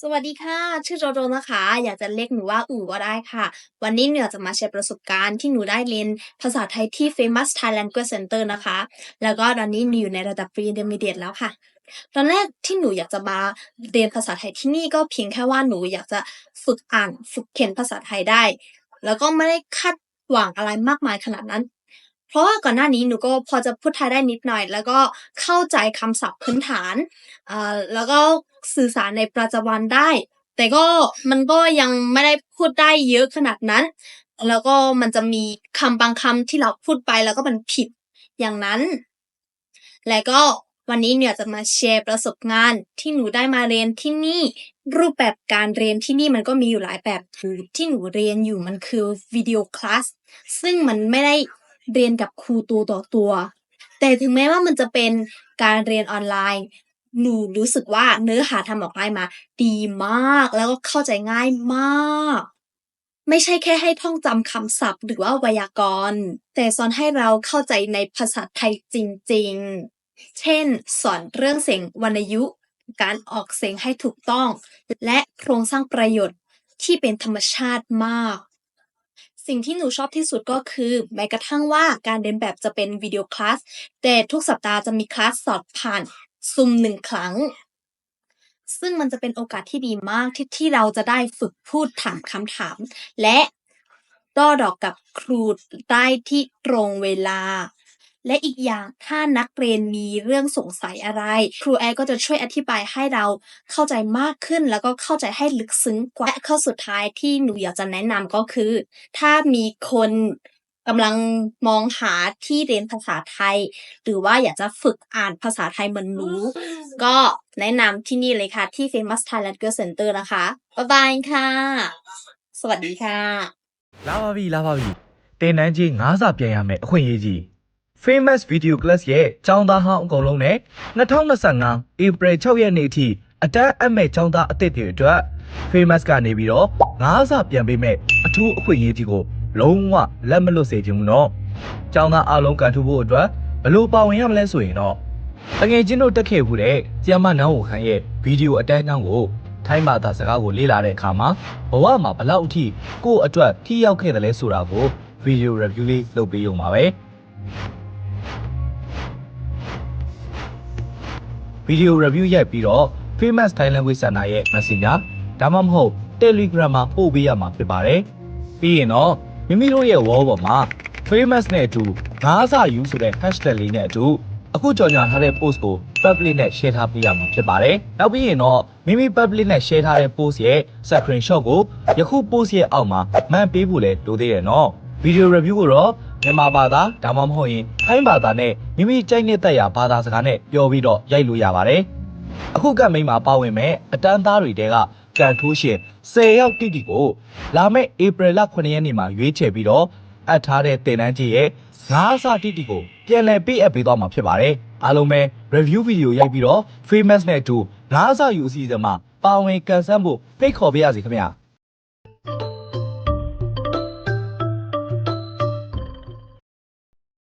สวัสดีค่ะ ชื่อโจโจนะคะ อยากจะเรียกหนูว่าอู๋ก็ได้ค่ะ วันนี้เนี่ยจะมาแชร์ประสบการณ์ที่หนูได้เรียนภาษาไทยที่ Famous Thai Language Center นะคะ แล้วก็ตอนนี้หนูอยู่ในระดับ Pre-intermediate แล้วค่ะ ตอนแรกที่หนูอยากจะมาเรียนภาษาไทยที่นี่ก็เพียงแค่ว่าหนูอยากจะฝึกอ่านฝึกเขียนภาษาไทยได้ แล้วก็ไม่ได้คาดหวังอะไรมากมายขนาดนั้น เพราะว่าก่อนหน้านี้หนูก็พอจะพูดไทยได้นิดหน่อย แล้วก็เข้าใจคำศัพท์พื้นฐานอ่าแล้วก็สื่อสารในประจำวันได้ แต่ก็มันก็ยังไม่ได้พูดได้เยอะขนาดนั้น แล้วก็มันจะมีคำบางคำที่เราพูดไปแล้วก็มันผิดอย่างนั้น และก็วันนี้เนี่ยจะมาแชร์ประสบการณ์ที่หนูได้มาเรียนที่นี่ รูปแบบการเรียนที่นี่มันก็มีอยู่หลายแบบที่หนูเรียนอยู่มันคือวิดีโอคลาสซึ่งมันไม่ได้ เรียนกับครูตัวต่อตัว แต่ถึงแม้ว่ามันจะเป็นการเรียนออนไลน์ หนูรู้สึกว่าเนื้อหาทำออกมามา ดีมากแล้วก็เข้าใจง่ายมาก ไม่ใช่แค่ให้ท่องจำคำศัพท์หรือว่าไวยากรณ์ แต่สอนให้เราเข้าใจในภาษาไทยจริง ๆ เช่น สอนเรื่องเสียงวรรณยุกการออกเสียงให้ถูกต้อง และโครงสร้างประโยชน์ที่เป็นธรรมชาติมาก สิ่งที่หนูชอบที่สุดก็คือแม้กระทั่งว่าการเรียนแบบจะเป็นวิดีโอคลาสแต่ทุกสัปดาห์จะมีคลาสสอนผ่านซุมหนึ่งครั้ง ซึ่งมันจะเป็นโอกาสที่ดีมากที่ที่เราจะได้ฝึกพูดถามคำถาม และต้อดอกกับครูได้ที่ตรงเวลา และอีกอย่างถ้านักเรียนมีเรื่องสงสัยอะไร ครูแอร์ก็จะช่วยอธิบายให้เราเข้าใจมากขึ้น แล้วก็เข้าใจให้ลึกซึ้งกว่าและข้อสุดท้ายที่หนูอยากจะแนะนำก็คือ ถ้ามีคนกำลังมองหาที่เรียนภาษาไทย หรือว่าอยากจะฝึกอ่านภาษาไทยเหมือนหนู ก็แนะนำที่นี่เลยค่ะ ที่ Famous Thai Language Center นะคะ บ๊ายบายค่ะ สวัสดีค่ะ လာပါပြီလာပါပြီတင်တန်းကြီး9စာပြန်ရမယ်အခွင့်အရေးကြီး Famous Video Class ရဲ့ကျောင်းသားဟောင်းအကုန်လုံးနဲ့2025 April 6ရက်နေ့အထိအတန်းအမဲ့ကျောင်းသားအသစ်တွေအတွက် Famous ကနေပြီးတော့၅ဆပြန်ပေးမဲ့အထူးအခွင့်အရေးကြီးကိုလုံးဝလက်မလွတ်စေချင်ဘူးနော်။ကျောင်းသားအားလုံးကန်ထူဖို့အတွက်ဘလို့ပါဝင်ရမလဲဆိုရင်တော့တငယ်ချင်းတို့တက်ခဲ့ဘူးတဲ့ကျမနောင်းဝခန်းရဲ့ဗီဒီယိုအတန်းကြောင်းကိုထိုင်းဘာသာစကားကိုလေ့လာတဲ့အခါမှာဘဝမှာဘလောက်အထိကိုယ့်အတွက်ထိရောက်ခဲ့တယ်လဲဆိုတာကိုဗီဒီယို review လေးလုပ်ပေးရုံပါပဲ။ ဗီဒီယို review ရိုက်ပြီးတော့ famous Thai language center ရဲ့ messenger ဒါမှမဟုတ် telegram မှာပို့ပေးရမှာဖြစ်ပါတယ်ပြီးရင်တော့မိမိတို့ရဲ့ wall ပေါ်မှာ famous နဲ့အတူငါးစာယူဆိုတဲ့ hashtag လေးနဲ့အတူအခုကြော်ညာထားတဲ့ post ကို public နဲ့ share ထားပေးရမှာဖြစ်ပါတယ်။နောက်ပြီးရင်တော့မိမိ public နဲ့ share ထားတဲ့ post ရဲ့ screenshot ကိုယခု post ရဲ့အောက်မှာမှန်ပေးဖို့လည်းလိုသေးတယ်နော်။ video review ကိုတော့ မြန်မာဘာသာဒါမှမဟုတ်ရင်ထိုင်းဘာသာနဲ့မိမိကြိုက်တဲ့ရာဘာသာစကားနဲ့ပြောပြီးတော့ရိုက်လို့ရပါတယ်။အခုကမိန်းမှာပါဝင်မဲ့အတန်းသားတွေတဲကကန်ထိုးရှင်10ရောက်တိတိကိုလာမယ့် April လ9ရက်နေ့မှာရွေးချယ်ပြီးတော့အပ်ထားတဲ့တင်တန်းကြီးရဲ့ငါးစာတိတိကိုပြန်လည်ပေးအပ်ပေးသွားမှာဖြစ်ပါတယ်။အားလုံးပဲ review video ရိုက်ပြီးတော့ famous နဲ့အတူငါးစာယူအစီအစဉ်မှာပါဝင်ကန်ဆန်းဖို့ဖိတ်ခေါ်ပေးရစီခင်ဗျာ။